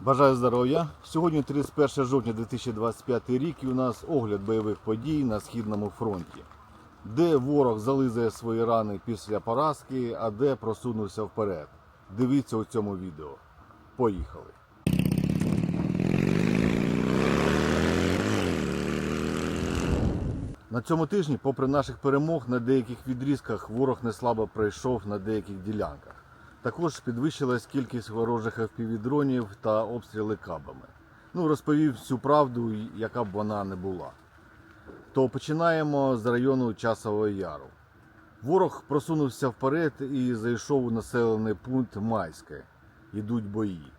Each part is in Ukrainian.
Бажаю здоров'я. Сьогодні 31 жовтня 2025 рік і у нас огляд бойових подій на Східному фронті, де ворог зализує свої рани після поразки, а де просунувся вперед. Дивіться у цьому відео. Поїхали! На цьому тижні, попри наших перемог, на деяких відрізках ворог не слабо пройшов на деяких ділянках. Також підвищилась кількість ворожих FPV-дронів та обстріли кабами. Ну, розповів всю правду, яка б вона не була. То починаємо з району Часового Яру. Ворог просунувся вперед і зайшов у населений пункт Майське. Йдуть бої.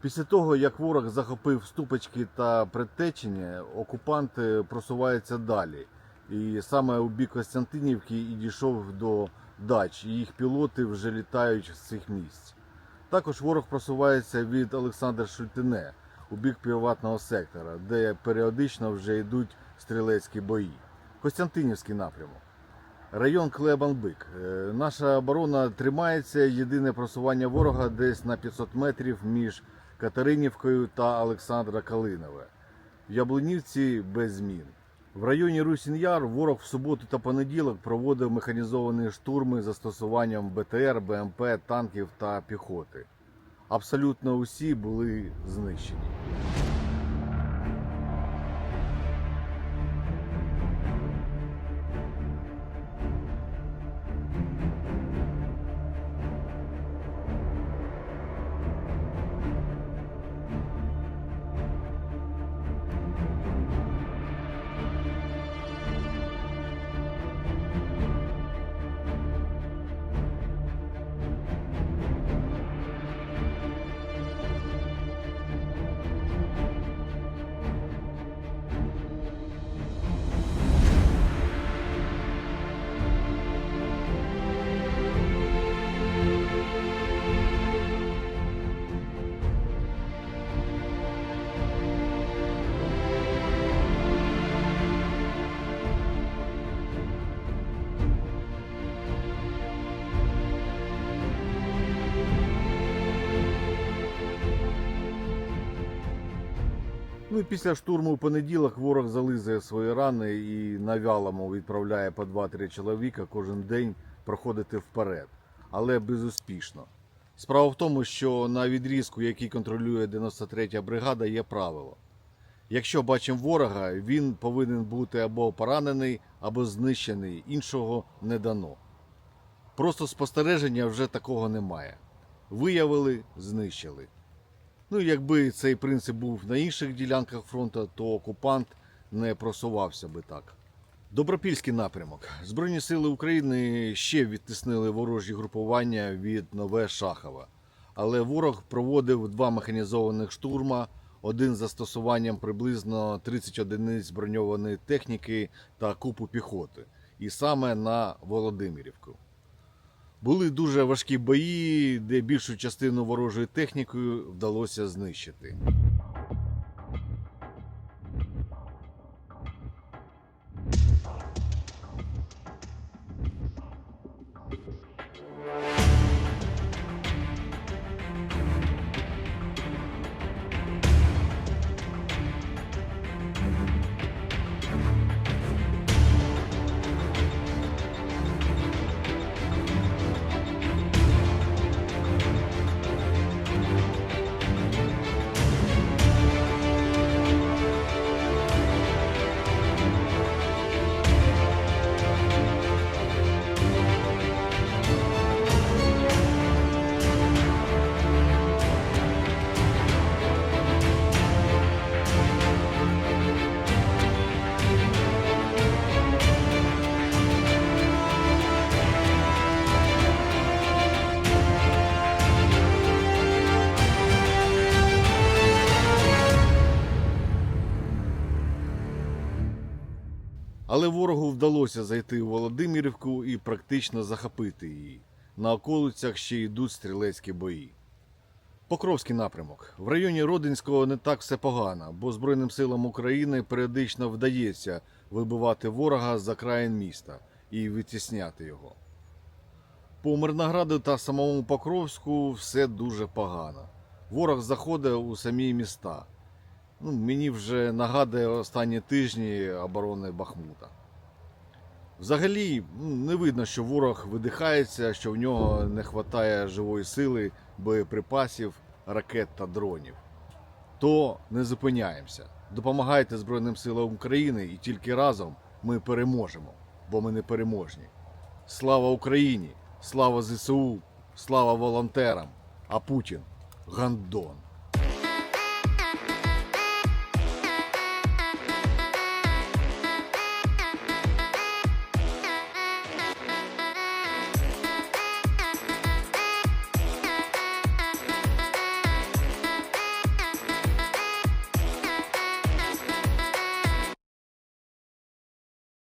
Після того, як ворог захопив ступочки та предтечення, окупант е, просувається далі. І саме у бік Костянтинівки і дійшов до дач, і їх пілоти вже літають з цих місць. Також ворог просувається від Олександра Шультине у бік приватного сектора, де періодично вже йдуть стрілецькі бої. Костянтинівський напрямок. Район Клебанбик. Е, Наша оборона тримається. Єдине просування ворога десь на 500 метрів між Катеринівкою та Олександра Калинове. В Яблунівці без змін. В районі Русін-Яр ворог в суботу та понеділок проводив механізовані штурми з застосуванням БТР, БМП, танків та піхоти. Абсолютно усі були знищені. І після штурму у понеділок ворог зализує свої рани і на вялому відправляє по 2-3 чоловіка кожен день проходити вперед, але безуспішно. Справа в тому, що на відрізку, який контролює 93-я бригада, є правило. Якщо бачимо ворога, він повинен бути або поранений, або знищений, іншого не дано. Просто спостереження вже такого немає. Виявили, знищили. Ну, якби цей принцип був на інших ділянках фронту, то окупант не просувався би так. Добропільський напрямок. Збройні сили України ще відтиснили ворожі групування від Нове Шахова. Але ворог проводив два механізованих штурма, один з застосуванням приблизно 30 одиниць броньованої техніки та купу піхоти. І саме на Володимирівку. Були дуже важкі бої, де більшу частину ворожої техніки вдалося знищити. Але ворогу вдалося зайти у Володимирівку і практично захопити її. На околицях ще йдуть стрілецькі бої. Покровський напрямок. В районі Родинського не так все погано, бо Збройним силам України періодично вдається вибивати ворога за країн міста і витісняти його. По Мирнограду та самому Покровську все дуже погано. Ворог заходить у самі міста. Ну, мені вже нагадує останні тижні оборони Бахмута. Взагалі ну, не видно, що ворог видихається, що в нього не вистачає живої сили, боєприпасів, ракет та дронів. То не зупиняємося. Допомагайте Збройним силам України і тільки разом ми переможемо, бо ми не переможні. Слава Україні! Слава ЗСУ! Слава волонтерам! А Путін гандон!